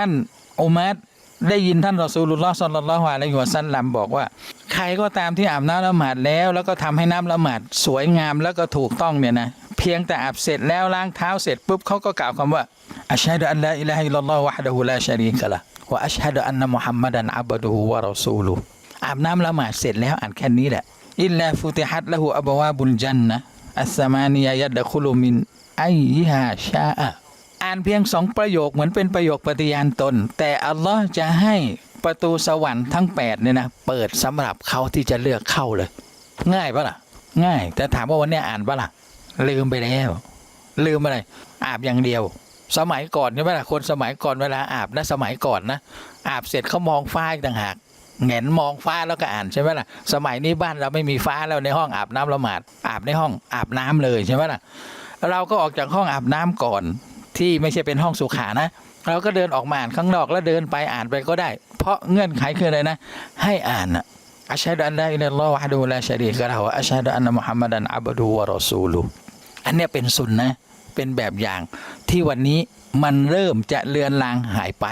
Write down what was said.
ท่านอุมัดได้ยินท่านรอซูลุลลอฮ์ซัลลัลลอฮุอะลัยฮิวะซัลลัมบอกว่า ใครก็ตามที่อาบน้ำละหมาดแล้ว แล้วก็ทำให้น้ำละหมาดสวยงามแล้วก็ถูกต้องเนี่ยนะเพียงแต่อาบเสร็จแล้วล้างเท้าเสร็จปุ๊บเขาก็กล่าวคำว่าอัชฮะดุอัลลอฮ์อิลาฮิลลอฮ์วะฮ์ดะฮูลาชะรีกะละวะอัชฮะดุอันนะมุฮัมมัดันอับดุฮุวะรอซูลุอาบน้ำละหมาดเสร็จแล้วอ่านแค่นี้แหละอิลลาฟุติฮัตละหูอับวาบุลจันนะอัสสมานียะยัดดะคุลุมินไอยิฮาชาอะานเพียงสองประโยคเหมือนเป็นประโยคปฏิญาณตน แต่อัลลอฮ์จะให้ประตูสวรรค์ทั้ง8เนี่ยนะเปิดสำหรับเขาที่จะเลือกเข้าเลย ง่ายปะล่ะ ง่าย แต่ถามว่าวันนี้อ่านปะล่ะ ลืมไปแล้ว ลืมอะไร อาบอย่างเดียว สมัยก่อนใช่ไหมล่ะคนสมัยก่อนเวลาอาบนะสมัยก่อนนะอาบเสร็จเขามองฟ้าอีกต่างหากแหงนมองฟ้าแล้วก็อ่านใช่ไหมล่ะ สมัยนี้บ้านเราไม่มีฟ้าแล้วในห้องอาบน้ำละหมาดอาบในห้องอาบน้ำเลยใช่ไหมล่ะเราก็ออกจากห้องอาบน้ำก่อน ที่ไม่ใช่เป็นห้องสุขานะ เราก็เดินออกมาอ่านข้างนอกแล้วเดินไปอ่านไปก็ได้ เพราะเงื่อนไขคืออะไรนะ ให้อ่านนะอัชฮะดุอันลาอิลลัลลอฮ์วะฮ์ดูลาชารีกะละห์วะอัชฮะดุอันมุฮัมมัดันอับดุวะรอซูลูอันเนี้ยเป็นสุนนะเป็นแบบอย่างที่วันนี้มันเริ่มจะเลือนลางหายไป